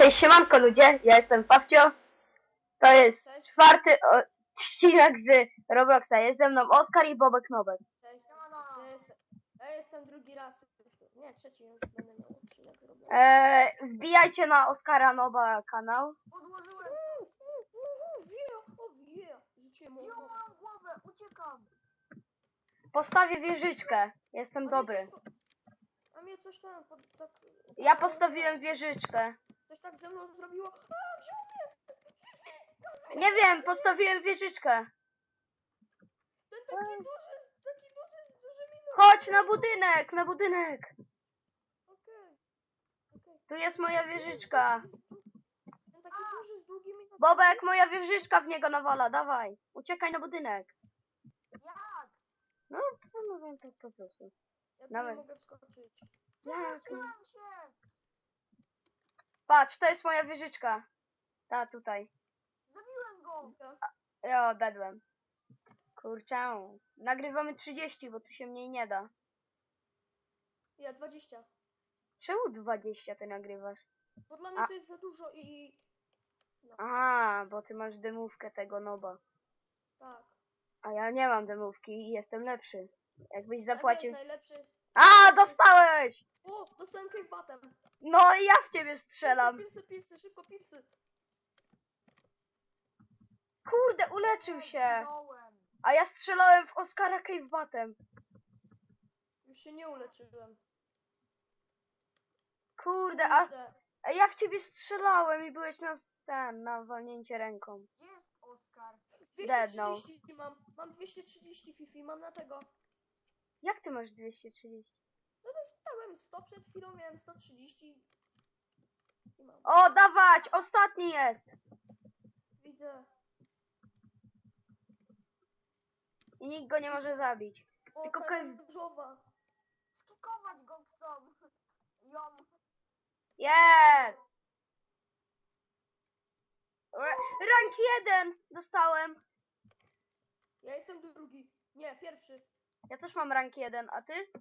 Cześć, siemanko ludzie, ja jestem Pawcio. To jest Cześć. czwarty odcinek z Robloxa. Jest ze mną Oskar i Bobek Nowek. Cześć, ja jestem, ja jestem drugi raz. Nie, trzeci już będę miał odcinek zrobiony. Eee, wbijajcie na Oskara Nowa kanał. Podłożyłem. Uuu, uuu, uuu, Wie, o wie, życie mu. Jo, mam głowę, uciekam. Postawię wieżyczkę. Jestem A mnie dobry. coś po- A mnie coś tam pod, tak... Ja postawiłem wieżyczkę. Coś tak ze mną zrobiło. A, wziął mnie! Nie wiem, postawiłem wieżyczkę. Ten taki duży, taki duży z dużymi nogami. Chodź na budynek, na budynek. Okej. Okej. Tu jest moja wieżyczka. Ten taki duży z długimi nogami. Bobek, moja wieżyczka w niego nawala, dawaj. Uciekaj na budynek. Jak? No, no, no to po prostu. Ja tu nie mogę wskoczyć. Jak? Zobaczyłem cię. Patrz, to jest moja wieżyczka. Ta, tutaj. Zabiłem go. Ja dedłem. Kurczę. Nagrywamy 30, bo tu się mniej nie da. Ja 20. Czemu 20 ty nagrywasz? Bo dla mnie A- to jest za dużo i... Aha, bo ty masz demówkę tego noba. Tak. A ja nie mam demówki i jestem lepszy. Jakbyś Ja zapłacił. Wiesz, najlepsze jest... A, dostałeś! O, dostałem cave batem. No i ja w ciebie strzelam. Pilsy, pilsy, pilsy, szybko pilsy. Kurde, uleczył się. Zginąłem. A ja strzelałem w Oscara Cavebatem. Już się nie uleczyłem. Kurde, a, Kurde. a ja w ciebie strzelałem i byłeś na ten, na walnięcie ręką. Jest Oskar? 230 mam. Mam 230 Fifi, mam na tego. Jak ty masz 230? No dostałem 100 przed chwilą, miałem 130. I mam. O, dawać! Ostatni jest! Widzę. I nikt go nie może zabić. O, Tylko taka Kev- różowa. Skikować go chcą. Ją. Jest! Ra- Rank 1 dostałem. Ja jestem drugi. Nie, pierwszy. Ja też mam rank 1, a ty?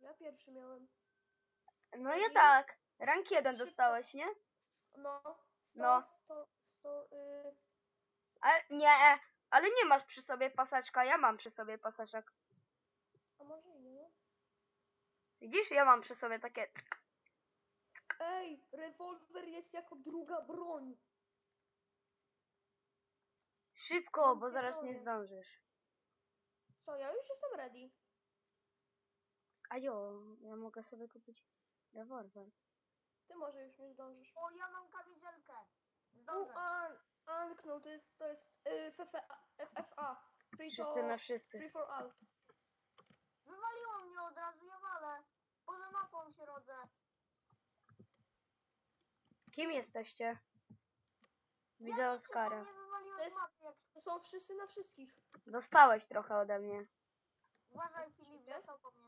Ja pierwszy miałem. No ja I- tak. Rank 1 Szybko. dostałeś, nie? No. 100, No. 100, 100, y... Ale nie, ale nie masz przy sobie pasaczka, ja mam przy sobie paseczek. A może i nie? Widzisz, ja mam przy sobie takie... Ej, rewolwer jest jako druga broń. Szybko, bo zaraz nie zdążysz. Co, ja już jestem ready. A jo, ja mogę sobie kupić rewolwer. Ty może już nie zdążysz. O, ja mam kamizelkę. U, Zdążę. an, anknął, to jest, to jest y, FFA, FFA. Free, Wszyscy to, na wszyscy. free for all. Wywaliło mnie od razu, ja walę. Poza mapą się rodzę. Kim jesteście? Widzę Ja Oskara. Mnie wywaliło To z jest- mapy. Jak... To są wszyscy na wszystkich. Dostałeś trochę ode mnie. Uważaj Filip, za tobą jest typ.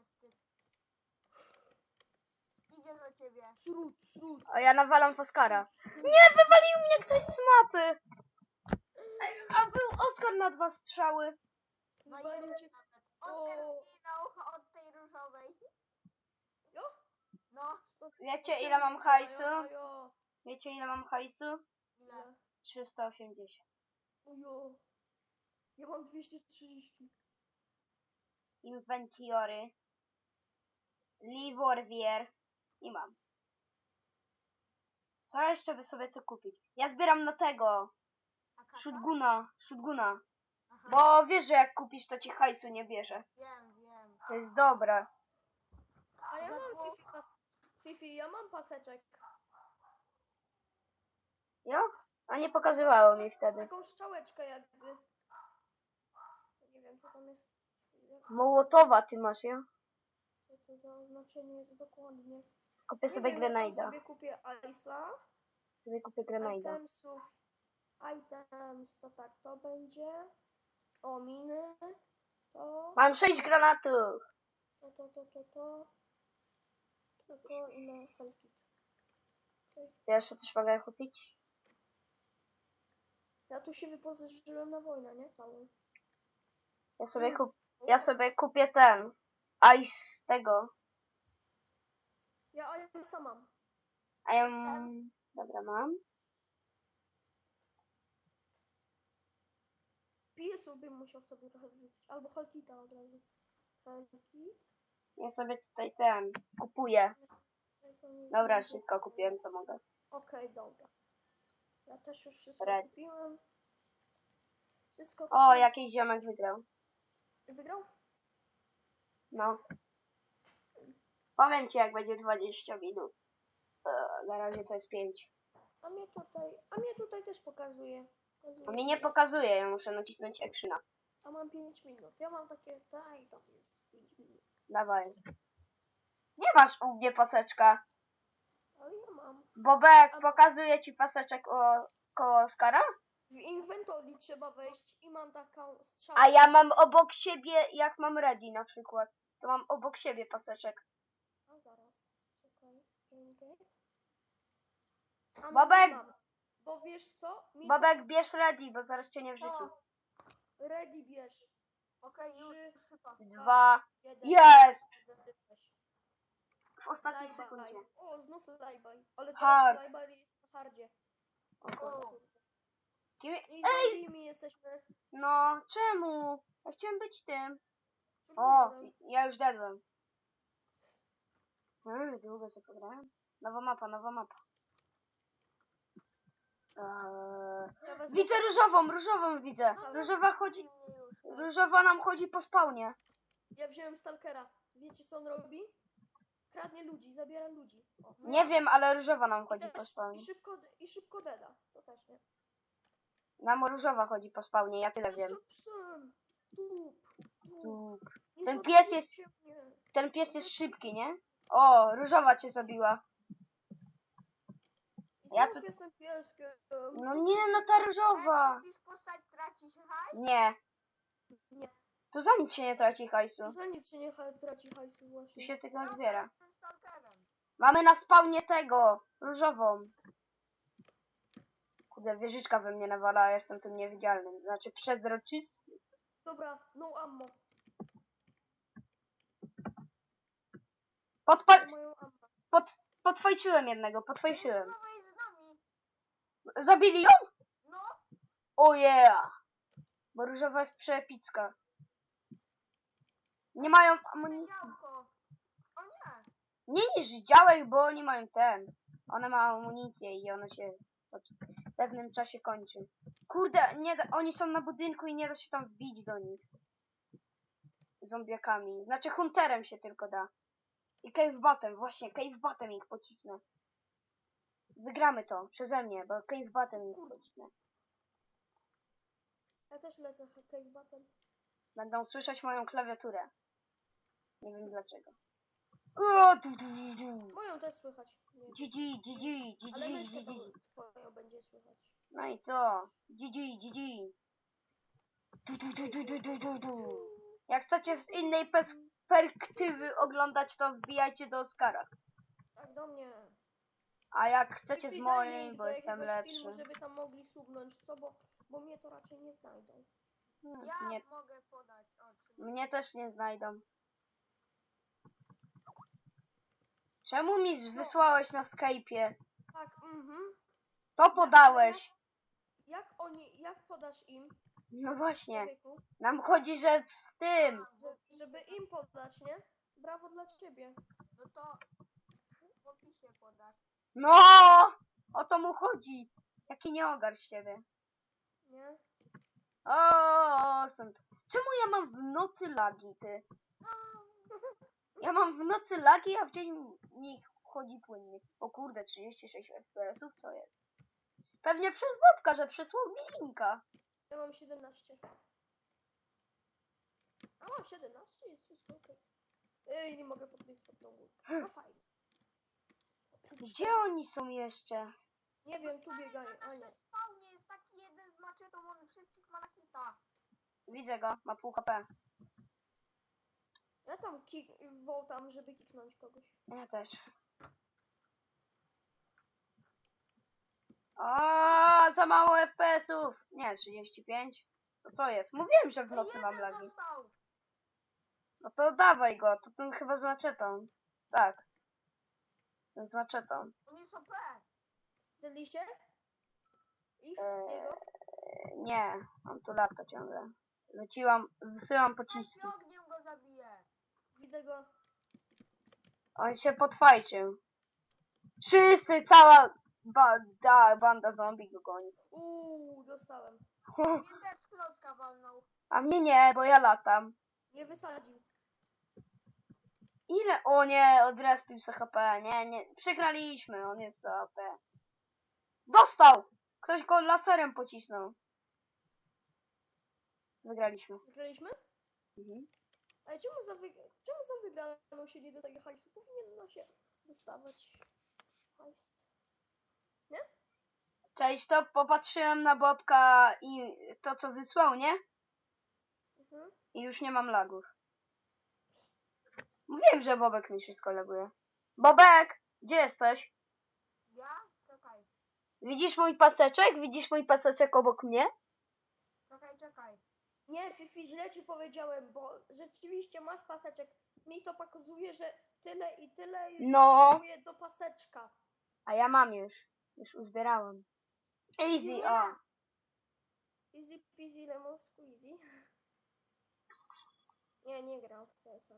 Idzie do ciebie. Srut, srut. A ja nawalam w Oskara. Nie, wywalił mnie ktoś z mapy! A był Oskar na dwa strzały. Na Wywalił jeden cię. nawet. Oskar O. zginął od tej różowej. Jo? No, Wiecie ile mam hajsu? Wiecie ile mam hajsu? ile? 380. ojo. Ja mam 230. Inwentiory. Livorwier. I mam. Co jeszcze by sobie tu kupić? Ja zbieram na tego. A kaka? Shotguna. Shotguna. Aha, Bo wiesz, że jak kupisz, to ci hajsu nie bierze. wiem, wiem. To jest dobre. A ja mam. Fifi, pas Fifi, ja mam paseczek. Jo? A nie pokazywało mi wtedy. Taką strzałeczkę jakby. Nie wiem co tam jest. Mołotowa ty masz? Co to za oznaczenie jest dokładnie. Kupię Nie sobie wiem, grenada. sobie kupię Ice'a. Sobie kupię grenada. Itemsów. Items to tak, to będzie. O, miny. To, Mam sześć granatów. to, to, to, to, to. Tylko i na helkit. Ja jeszcze coś mogę kupić? Ja tu się wyposażyłem na wojnę, nie? Całą. Ja sobie, kup... ja sobie kupię ten. Ice z tego. Ja Ice'a mam. A ja mam... Dobra, mam. Piesów bym musiał sobie trochę wrzucić. Albo Halkita od razu. Halkit. Ja sobie tutaj ten kupuję. Dobra, wszystko kupiłem, co mogę. Okej, dobra. Ja też już wszystko Red. kupiłem. Wszystko O, kupiłem. jakiś ziomek wygrał. Wygrał? No. Powiem ci, jak będzie 20 minut. Eee, na razie to jest 5. A mnie tutaj, a mnie tutaj też pokazuje. pokazuje. A mnie nie pokazuje, ja muszę nacisnąć actiona. A mam 5 minut. Ja mam takie, daj, to jest 5 minut. Dawaj. Nie masz u mnie paseczka. Ale ja mam. Bobek, pokazuje ci paseczek o, koło Oskara? W inwentory trzeba wejść i mam taką strzałkę. A ja mam obok siebie, jak mam ready na przykład. To mam obok siebie paseczek. A zaraz, czekaj, czekaj. A no, Bobek! mam. Bo wiesz co? Mi Bobek, bierz ready, bo zaraz cię nie wrzuci. O, Ready bierz. Okej, już, Trzy. chyba. Dwa. Jeden. Jest! W ostatniej sekundzie. O, znów flyby. Ale Hard. teraz flyby jest na hardzie. O kurde. Kim- I Ej! z nimi jesteśmy. No, czemu? Ja chciałem być tym. O, ja już dadłem. Hmm, długo sobie pograłem. Nowa mapa, nowa mapa. Eee, Ja wezmę- widzę różową, różową widzę. Różowa chodzi, różowa nam chodzi po spawnie. Ja wziąłem stalkera. Wiecie co on robi? Kradnie ludzi, zabiera ludzi. O, no Nie wiem, ale różowa nam I, chodzi po też, i spawnie. szybko, i szybko deda. To też nie. Nam różowa chodzi po spawnie, ja tyle wiem. Jestem psem. Tup. tup. Tu. Nie Ten zabijcie pies jest- Mnie. Ten pies jest szybki, nie? O, różowa cię zabiła. Ja tu- jestem pieskiem. No nie, no ta różowa. Postać, tracisz hajs? Nie, Nie. tu za nic się nie traci hajsu. Za nic się nie ha- traci hajsu Tu właśnie. się tylko zbiera. jestem stalkerem. Mamy na spawnie tego, różową. Kurde, wieżyczka we mnie nawala, a jestem tym niewidzialnym. Znaczy przezroczysty. Dobra, no ammo. Podpa moją ammo. pod potwojczyłem jednego. Różowa nami. Zabili ją? No, O yeah! Bo różowa jest przeepicka. Nie mają amunicji. działko. O nie. Nie niż działek, bo oni mają ten. One mają amunicję i ona się w pewnym czasie kończy. Kurde, nie da, oni są na budynku i nie da się tam wbić do nich. Zombiakami. Znaczy hunterem się tylko da. I cavebatem, właśnie, cavebatem ich pocisnę. Wygramy to, przeze mnie, bo cavebatem ich pocisnę. Ja też lecę cavebatem. Będą słyszeć moją klawiaturę. Nie wiem dlaczego. O, du, du, du, du. Moją też słychać. Nie. GG, GG, Ale GG, myszkę to GG. twoją będzie słychać. No i to. GG, GG. Du, du, du, du, du, du, du, du. Jak chcecie z innej perspektywy oglądać, to wbijajcie do Oscara. Tak do mnie. A jak chcecie z link bo jestem jakiegoś lepszy. Filmu, żeby tam mogli subnąć, co? Bo, bo mnie to raczej nie znajdą. Hmm, Ja Nie, mogę podać. O, czy- mnie też nie znajdą. Czemu mi wysłałeś na Skype'ie? Tak, mhm. To podałeś. Jak oni, jak podasz im, No właśnie. człowieku, Nam chodzi, że w tym. że, żeby im podać, nie? Brawo dla ciebie. No to w opisie podasz. No! O to mu chodzi. Jaki nieogar z ciebie. Nie? O, są... Czemu ja mam w nocy lagi, ty? Ja mam w nocy lagi, a w dzień mi chodzi płynnie. O kurde, 36 FPS-ów, co jest? Pewnie przez Bobka, że przysłał mi linka. Ja mam 17. A mam 17, jest wszystko okej. Ej, nie mogę podbiec pod tą górkę. No fajnie. Gdzie oni są jeszcze? Nie wiem, tu biegają, a nie. Spawnie jest taki jeden z maczetą, on wszystkich ma na hita. Widzę go, ma pół HP. Ja tam kik, wołtam, żeby kiknąć kogoś. Ja też. O, za mało FPS-ów. Nie, 35. To co jest? Mówiłem, że w nocy mam jeden lagi. został. No to dawaj go, to ten chyba z maczetą. Tak. Ten z maczetą. On jest OP. Zjedliście? Ich? Eee, Jego? Nie, on tu lata ciągle. Leciłam, wysyłam pociski. Weź ogniem go zabiję. Widzę go. On się potwajczył. Wszyscy, cała banda, banda zombie go goni. Uuu, dostałem. Mnie też klocka walnął. A mnie nie, bo ja latam. Nie wysadził. Ile? O nie, odrespił se HP. Nie, nie. Przegraliśmy, on jest AP. Dostał! Ktoś go laserem pocisnął. Wygraliśmy. Wygraliśmy? Mhm. Ale czemu za, wyg- czemu za wygraną się nie dostaje hajsu? Powinno się dostawać hajs. Cześć, to popatrzyłem na Bobka i to co wysłał, nie? Mhm. I już nie mam lagów. Mówiłem, że Bobek mi wszystko laguje. Bobek! Gdzie jesteś? Ja? Czekaj. Widzisz mój paseczek? Widzisz mój paseczek obok mnie? Czekaj, czekaj. Nie, Fifi, źle ci powiedziałem, bo rzeczywiście masz paseczek. Mi to pokazuje, że tyle i tyle i No. potrzebuję do paseczka. A ja mam już. Już uzbierałem. Easy, o. Easy peasy lemon squeezy. Nie, nie gram w CS.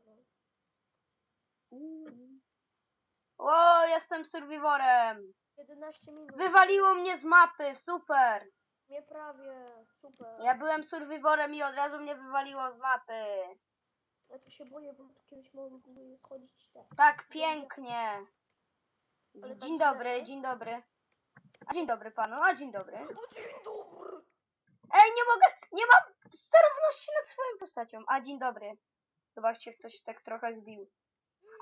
O, jestem survivorem. 11 minut. Wywaliło mnie z mapy, super. Mnie prawie, super. Ja byłem survivorem i od razu mnie wywaliło z mapy. Ja tu się boję, bo tu kiedyś mogły schodzić te. Tak pięknie. Ale tak Dzień dobry, dzień dobry. A dzień dobry panu, a dzień dobry. O, dzień dobry! Ej, nie mogę, nie mam sterowności nad swoją postacią. A dzień dobry. Zobaczcie, ktoś tak trochę zbił.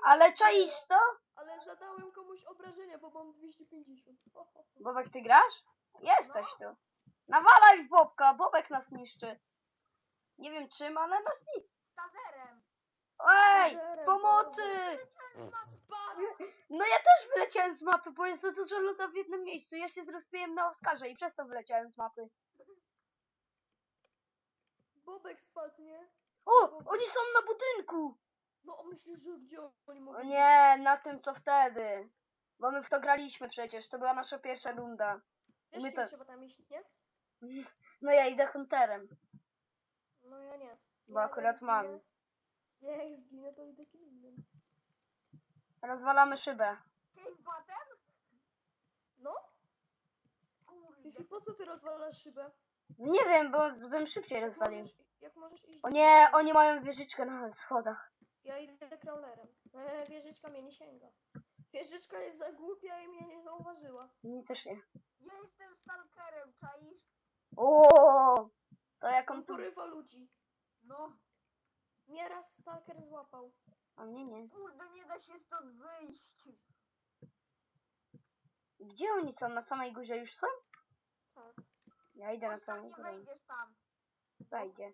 Ale czaisz to? Ale zadałem komuś obrażenia, bo mam 250. Ho, ho, ho. Bobek, ty grasz? Jesteś tu. Nawalaj w Bobka, Bobek nas niszczy. Nie wiem czym, ale nas niszczy. Tazerem. Ej, Zerem, pomocy! No ja też wyleciałem z mapy, bo jest za dużo luda w jednym miejscu. Ja się zrespiłem na Oskarze i przez to wyleciałem z mapy. Bobek spadł, nie? O, oni są na budynku! No, a myślisz, że gdzie oni mogą O nie, na tym co wtedy. Bo my w to graliśmy przecież, to była nasza pierwsza runda. Wiesz, my to- trzeba tam iść, nie? No ja idę hunterem. No ja nie. Bo Ja akurat jak mam. zginę- Ja jak zginę, to idę kim innym. Rozwalamy szybę. Batem? No? Kurde. Fifi, po co ty rozwalasz szybę? Nie wiem, bo bym szybciej Jak rozwalił. możesz, jak możesz iść... O nie, oni mają wieżyczkę na schodach. Ja idę crawlerem. E, wieżyczka mnie nie sięga. Wieżyczka jest za głupia i mnie nie zauważyła. Mi też nie. Ja jestem stalkerem, czaisz? O, to jak On tu... porywa ludzi. No. Mnie raz stalker złapał. A mnie nie. Kurde, nie da się stąd wyjść. Gdzie oni są? Na samej górze już są? Tak. Ja idę na Oskar, samą nie górę. wejdziesz tam. Wejdzie.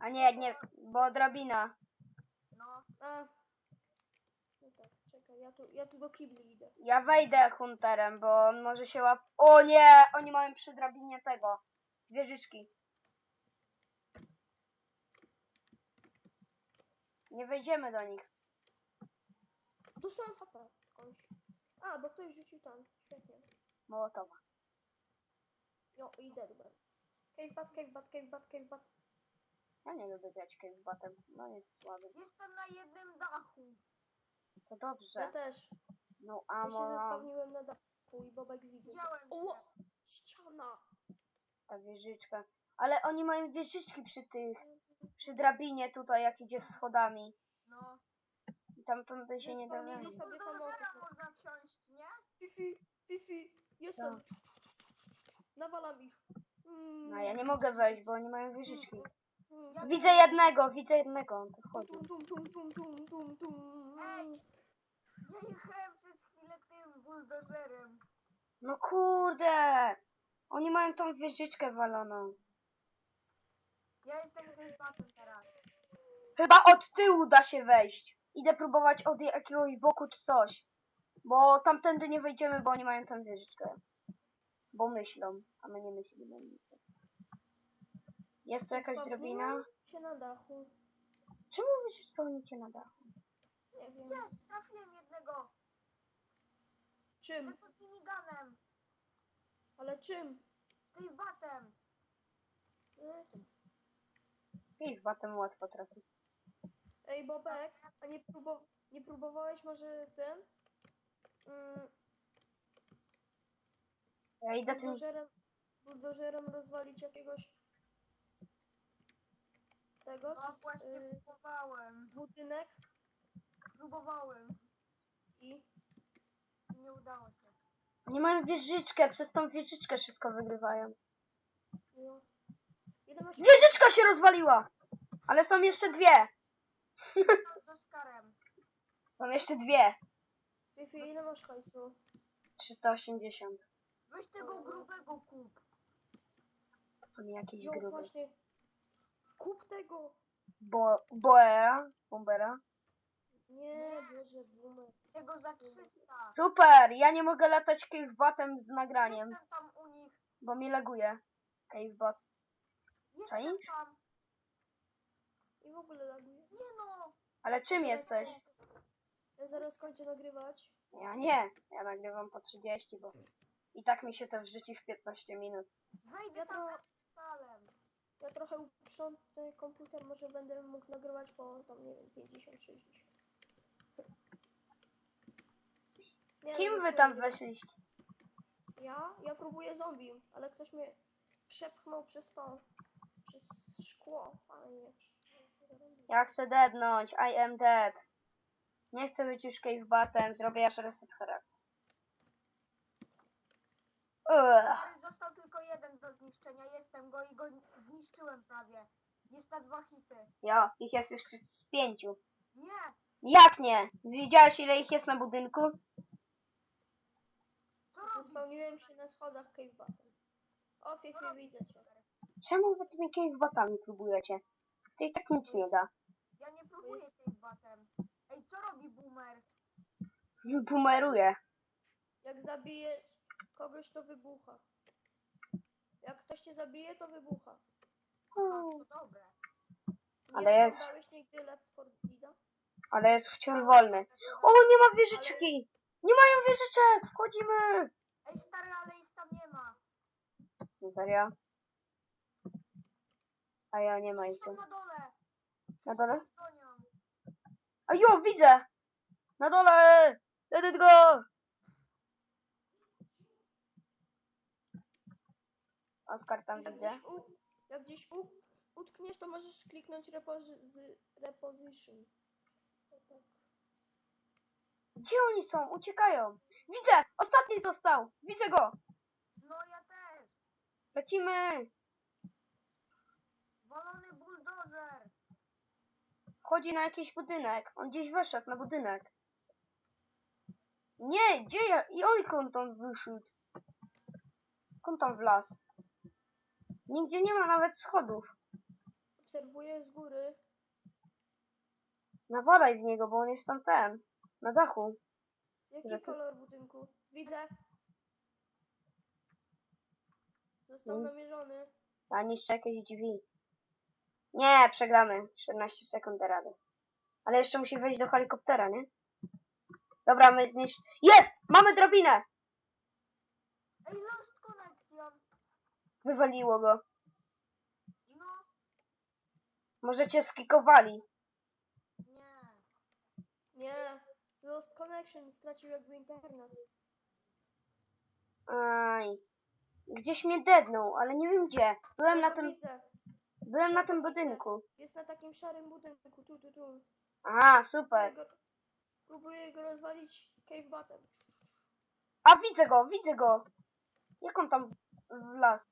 A nie, nie, bo drabina. No. A. No tak, czekaj, ja tu, ja tu do kibli idę. Ja wejdę hunterem, bo on może się łap... O nie! Oni mają przy drabinie tego. Wieżyczki. Nie wejdziemy do nich. Dostałem HP skądś. A, bo ktoś rzucił tam. Świetnie. Mołotowa. Jo, idę, dobra. Cave bat, cave bat, cave bat, cave bat. Ja nie lubię grać cavebatem. No jest słaby. Jestem na jednym dachu. To Ja dobrze. też. No Ja się zespawniłem na dachu i Bobek widzę. Widziałem O! Ściana! ta wieżyczka. Ale oni mają wieżyczki przy tych, przy drabinie tutaj, jak idzie schodami. No. I tam tamtędy się nie da Zespawnili wejść. sobie samochód. można wsiąść, nie? Fifi, Fifi, jestem. Nawalam ich. Mm. No ja nie mogę wejść, bo oni mają wieżyczki. Widzę jednego, widzę jednego, on tu wchodzi. Tum, tum, tum, tum, tum, tum, tum. Ej. Ja jechałem przez chwilę tym buldożerem. No kurde! Oni mają tą wieżyczkę waloną. Ja jestem cave teraz. Chyba od tyłu da się wejść. Idę próbować od jakiegoś boku czy coś. Bo tamtędy nie wejdziemy, bo oni mają tam wieżyczkę. Bo myślą, a my nie myślimy. Jest tu jakaś drabina? Spawniłem się na dachu. Czemu wy się spełnicie na dachu? Nie wiem. Jest, trafiłem jednego. Czym? Z miniganem. Ale czym? Tej batem. Nie? I batem łatwo trafić. Ej, Bobek, a nie, próbow nie próbowałeś może ten? Mm, Ja idę tym... buldożerem, buldożerem rozwalić jakiegoś tego? No właśnie y, próbowałem. budynek Próbowałem. i Nie udało się. Nie mają wieżyczkę, przez tą wieżyczkę wszystko wygrywają. no. Ile masz Wieżyczka się rozwaliła! Ale są jeszcze dwie. Tam z Oskarem. Są jeszcze dwie. Fifi, ile masz hajsu? 380. Weź tego grubego kup. Co mi jakieś Jo, gruby. właśnie. Kup tego! Bo, boera, bombera. Nie, Boże, boomer. Tego za 300. Super! Ja nie mogę latać cavebatem z nagraniem, Jestem tam u nich. bo mi laguje. Cavebot. Jestem Czaisz? tam. I w ogóle laguje. Nie no. Ale czym jesteś? Ja zaraz kończę nagrywać. Ja nie. Ja nagrywam po 30, bo i tak mi się to wrzuci w 15 minut. Wejdę Ja tam to, salem. Ja trochę uprzątnę komputer, może będę mógł nagrywać po tam, nie wiem, 50-60. Nie, Kim no, wy tam weszliście? Ja? Ja próbuję zombie, ale ktoś mnie przepchnął przez to, przez szkło. Fajnie. Ja chcę deadnąć. I am dead. Nie chcę być już cavebatem. Zrobię aż reset charakter. Ugh. Ale Został tylko jeden do Jestem go i go zniszczyłem prawie. Jest na dwa hity. Ja, ich jest jeszcze z pięciu. Nie. Jak nie? Widziałeś ile ich jest na budynku? Co robisz? Się na schodach Cave Battle. O, Fifi, widzę cię. Czemu wy tymi cavebatami próbujecie? To i tak nic nie da. Ja nie próbuję jest- tym batem. Ej, co robi boomer? Bumeruje. Jak zabijesz kogoś, to wybucha. Jak ktoś cię zabije, to wybucha. No, to dobre. Nie Ale jest- oglądałeś nigdy Left 4 Deada? Ale jest wciąż wolny. O, nie ma wieżyczki! Nie mają wieżyczek! Wchodzimy! Ej, stary, ale ich tam nie ma. No serio? A ja nie ma ich Są tu. na dole. Na dole? Gonią. A jo, widzę! Na dole! Let it go! Oskar tam Jak widzę. gdzieś, u, jak gdzieś u, utkniesz, to możesz kliknąć repozy, z, reposition. O tak. Gdzie oni są? Uciekają! Widzę! Ostatni został! Widzę go! No ja też. Lecimy! Walony buldożer. Wchodzi na jakiś budynek. On gdzieś weszedł na budynek. Nie, gdzie ja? I oj, on tam wyszedł. On tam wlazł. Nigdzie nie ma nawet schodów. Obserwuję z góry. Nawalaj w niego, bo on jest tam ten. Na dachu. Jaki kolor budynku? Widzę. Został Mm. namierzony. A niszczy jakieś drzwi. Nie, przegramy. 14 sekund da rady. Ale jeszcze musi wejść do helikoptera, nie? Dobra, my zniszcz... Jest! Mamy drabinę! Ej, connection. Wywaliło go. No, Może cię skikowali. nie. Nie. Lost connection. Stracił jakby internet. Aj. Gdzieś mnie dednął, ale nie wiem gdzie. Byłem Ja na tym, widzę. byłem na tym budynku. Jest na takim szarym budynku. Tu, tu, tu. Aha, Próbuję super. go, próbuję go rozwalić cave batem. A widzę go, widzę go. Jak on tam wlazł?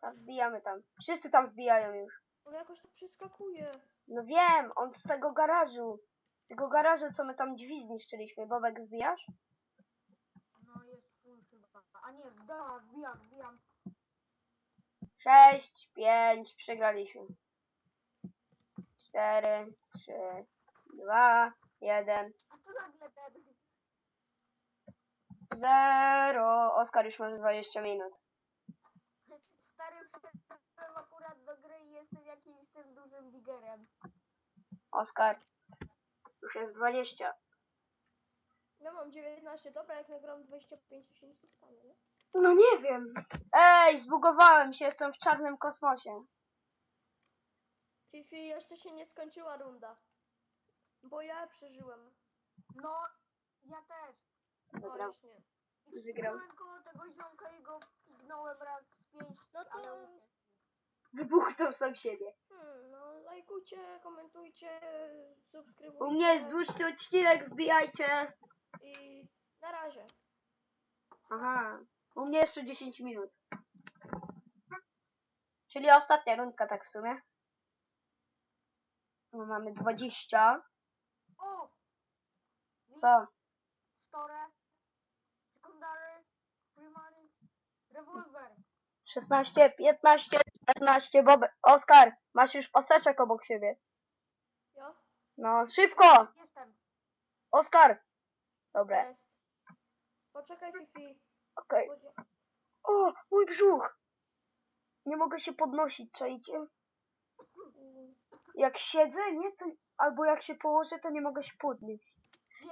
A wbijamy tam. Wszyscy tam wbijają już. On jakoś tak przeskakuje. No wiem, on z tego garażu. Z tego garażu, co my tam drzwi zniszczyliśmy. Bobek wbijasz? No jest full chyba. A nie, da, wbijam, wbijam. Sześć, pięć, przegraliśmy. Cztery, trzy, dwa, jeden, A tu nagle ten. zero. Oskar już ma 20 minut. Stary, wszedłem akurat do gry i jestem jakimś tym dużym digerem. Oskar. Już jest 20. Ja mam 19, dobra, jak nagram 25, to się nie stanie, nie? No nie wiem. Ej, zbugowałem się, jestem w czarnym kosmosie. Fifi, jeszcze się nie skończyła runda. Bo ja przeżyłem. No, ja też. O, Dobra, już nie. I Wygrał. byłem koło tego ziomka i go raz z pięć, No to- ale uciekł. wybuchnął sam siebie. Hmm, no lajkujcie, komentujcie, subskrybujcie. U mnie jest dłuższy odcinek, wbijajcie. I na razie. Aha, u mnie jeszcze 10 minut. Czyli ostatnia rundka tak w sumie. No, mamy 20. O! Co? Store, secondary, primary, rewolwer. 16, 15, 14, Bob. Oskar, masz już paseczek obok siebie. Jo, No, szybko! Jestem. Oskar! Dobra, jest. Poczekaj Fifi. okej. ja- O, mój brzuch! Nie mogę się podnosić, czajcie? Jak siedzę, nie? To, albo jak się położę, to nie mogę się podnieść.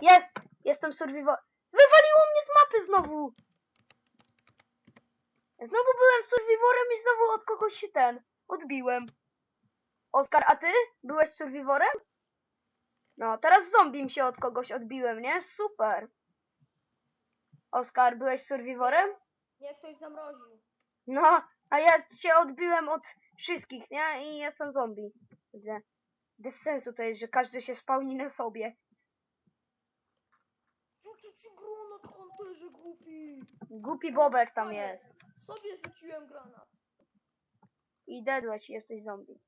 Jest! Jestem survivor. Wywaliło mnie z mapy znowu! Znowu byłem survivorem i znowu od kogoś się ten odbiłem. Oskar, a ty? Byłeś survivorem? No, teraz zombiem się od kogoś odbiłem, nie? Super. Oskar, byłeś survivorem? Mnie ktoś zamroził. No, a ja się odbiłem od wszystkich, nie? I jestem zombie. Widzę. Bez sensu to jest, że każdy się spełni na sobie. Rzucę ci granat, Hunterze głupi. Głupi Bobek tam jest. Sobie rzuciłem granat. I dedłeś, jesteś zombie.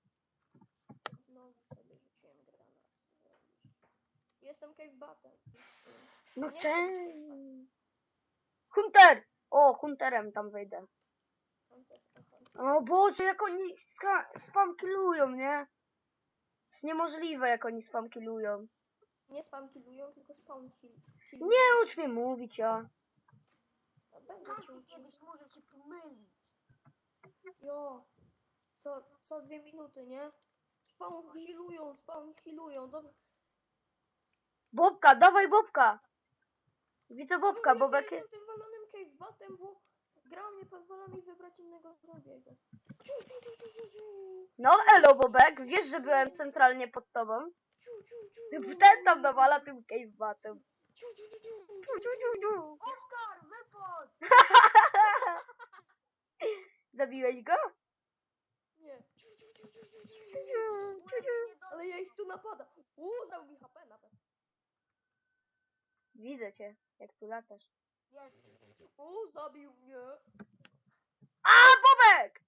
Znowu sobie rzuciłem granat. Jestem cave batem. No Nie. Hunter! O, Hunterem tam wejdę. Aha. O Boże, jak oni ska- spam killują, nie? To jest niemożliwe, jak oni spam killują. Nie spam killują, tylko kill. kill. Nie ucz mnie mówić, ja. Będę cię Każdy uczył. kiedyś może cię pomylić. Jo. Co, co dwie minuty, nie? Spawn healują, spawn healują. Dobra. Bobka, dawaj Bobka! Widzę Bobka, No, Bobek... Ja jestem tym walonym cave batem, bo gra nie pozwala mi wybrać innego zombiego. Ciu, ciu, ciu, ciu, ciu, ciu. No elo Bobek, wiesz, że byłem centralnie pod tobą. Ciu, ciu, ciu. Ten tam nawala tym cavebatem. Ciu, ciu, ciu, ciu. Ciu, ciu, ciu, ciu. Oskar, Zabiłeś go? Nie. Ale ja ich tu napada. Uuu, dał mi HP nawet. Widzę cię, jak tu latasz. Jest. Uuu, zabił mnie. A, Bobek!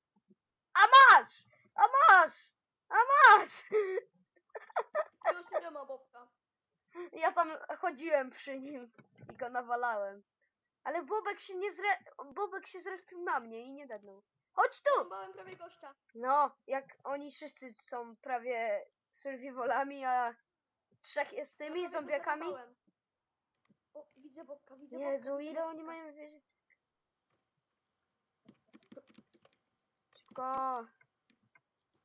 A masz! A masz! A masz! Już nie ma Bobka. Ja tam chodziłem przy nim i go nawalałem. Ale Bobek się nie zre... Bobek się zrespił na mnie i nie dadnął. Chodź tu! Bałem prawie gościa. No, jak oni wszyscy są prawie survivalami, a trzech jest tymi Prawie go zombiakami. O, widzę Bobka, widzę Jezu, Bobka. widzę ile oni Bobka. mają wieży? Szybko.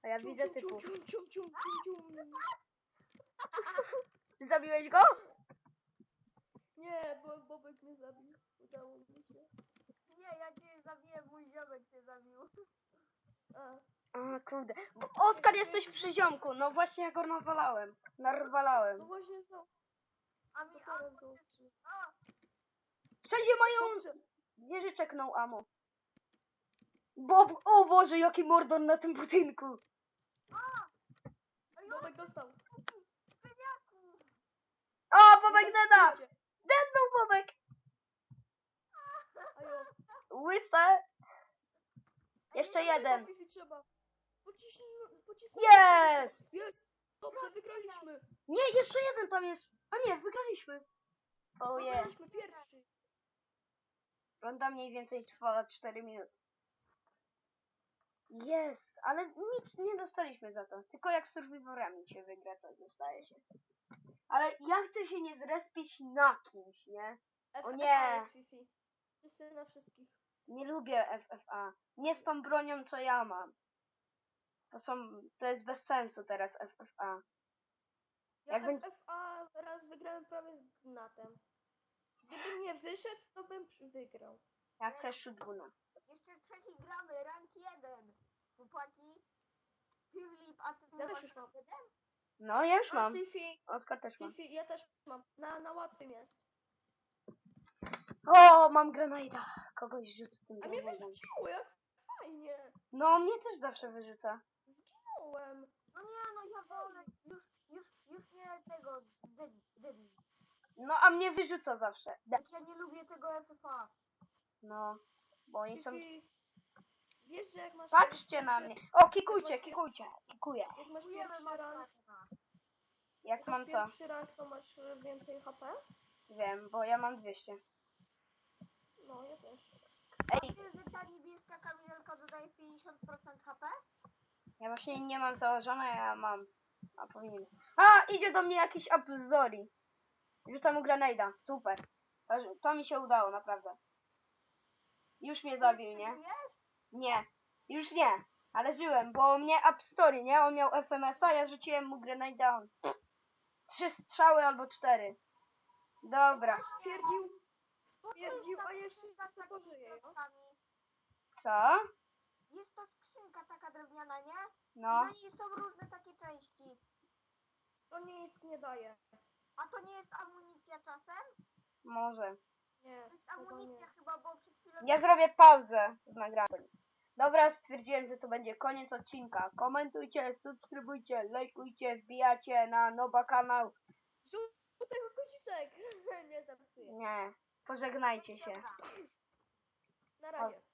A ja Cium, widzę cium, cium, typów. cium, cium, cium, cium, cium. Zabiłeś go? Nie, bo Bobek mnie zabił. Udało mi się. Nie, ja cię zabiję, mój ziomek cię zabił. A, A, kurde. Bo Oskar, jesteś przy ziomku. No właśnie, ja go nawalałem. no Narwalałem. właśnie co? A To mi teraz amo zobaczy. A, Wszędzie mają Dobrze. wieżyczek no amo. Bob, o Boże, jaki mordor na tym budynku. ej, Bobek dostał. Bobek deda! Idzie. Dednął Bobek! Ajo. Łyse! Jeszcze jeden. Trzeba. Jest! Jest! Dobrze, wygraliśmy. Nie, jeszcze jeden tam jest. A nie, wygraliśmy. O je. Wygraliśmy pierwszy. Runda mniej więcej trwała 4 minuty. Jest, ale nic nie dostaliśmy za to. Tylko jak z survivorami się wygra, to dostaje się. Ale ja chcę się nie zrespić na kimś, nie? O nie. Wszyscy na wszystkich. Nie lubię FFA. Nie z tą bronią, co ja mam. To są, to jest bez sensu teraz FFA. Ja Jak będzie- FFA raz wygrałem prawie z Gnatem. Gdybym nie wyszedł, to bym przy- wygrał. Ja chcę shotguna. Jeszcze trzeci gramy, rank 1. Chłopaki. Filip, a ty Ja też już mam. 1? No, ja już mam. Fifi, Oskar też ma. Fifi, ja też mam. Na, na łatwym jest. O, mam granada. Kogoś rzucę tym A mnie granadem. wyrzuciło, jak fajnie. No, mnie też zawsze wyrzuca. Zginąłem. No nie, no ja wolę. Już, już, już nie tego. Debil. debil. No, a mnie wyrzuca zawsze. Jak ja nie lubię tego FFA. No, bo oni są... Fifi, wiesz, że jak masz... Patrzcie na mnie. O, kikujcie, kikujcie. Kikuję. Jak masz Czujemy pierwszy rank, masakra. Jak jak mam masz co? pierwszy rank, to masz y, więcej HP? Wiem, bo ja mam 200. No, ja też. A Ej, wiesz, że ta niebieska kamizelka dodaje 50% HP? ja właśnie nie mam założone, ja mam. A powinien. A, idzie do mnie jakiś Abzori. Rzucam mu grenada. Super. To, to mi się udało, naprawdę. Już mnie zabił, nie? Nie. Już nie. Ale żyłem, bo mnie App Story, nie? On miał FMS-a, ja rzuciłem mu grenade down. Trzy strzały albo cztery. Dobra. Stwierdził, stwierdził, a jeszcze skrzynka z co takimi pożyje, no? Co? Jest ta skrzynka taka drewniana, nie? No. Na niej są różne takie części. To nic nie daje. A to nie jest amunicja czasem? Może. Nie, To jest nie. amunicja chyba, bo przed chwilą... Ja zrobię pauzę w nagraniu. Dobra, stwierdziłem, że to będzie koniec odcinka. Komentujcie, subskrybujcie, lajkujcie, wbijacie na Noba kanał. Żółtych guziczek! nie żartuję. Nie, pożegnajcie się. Na razie.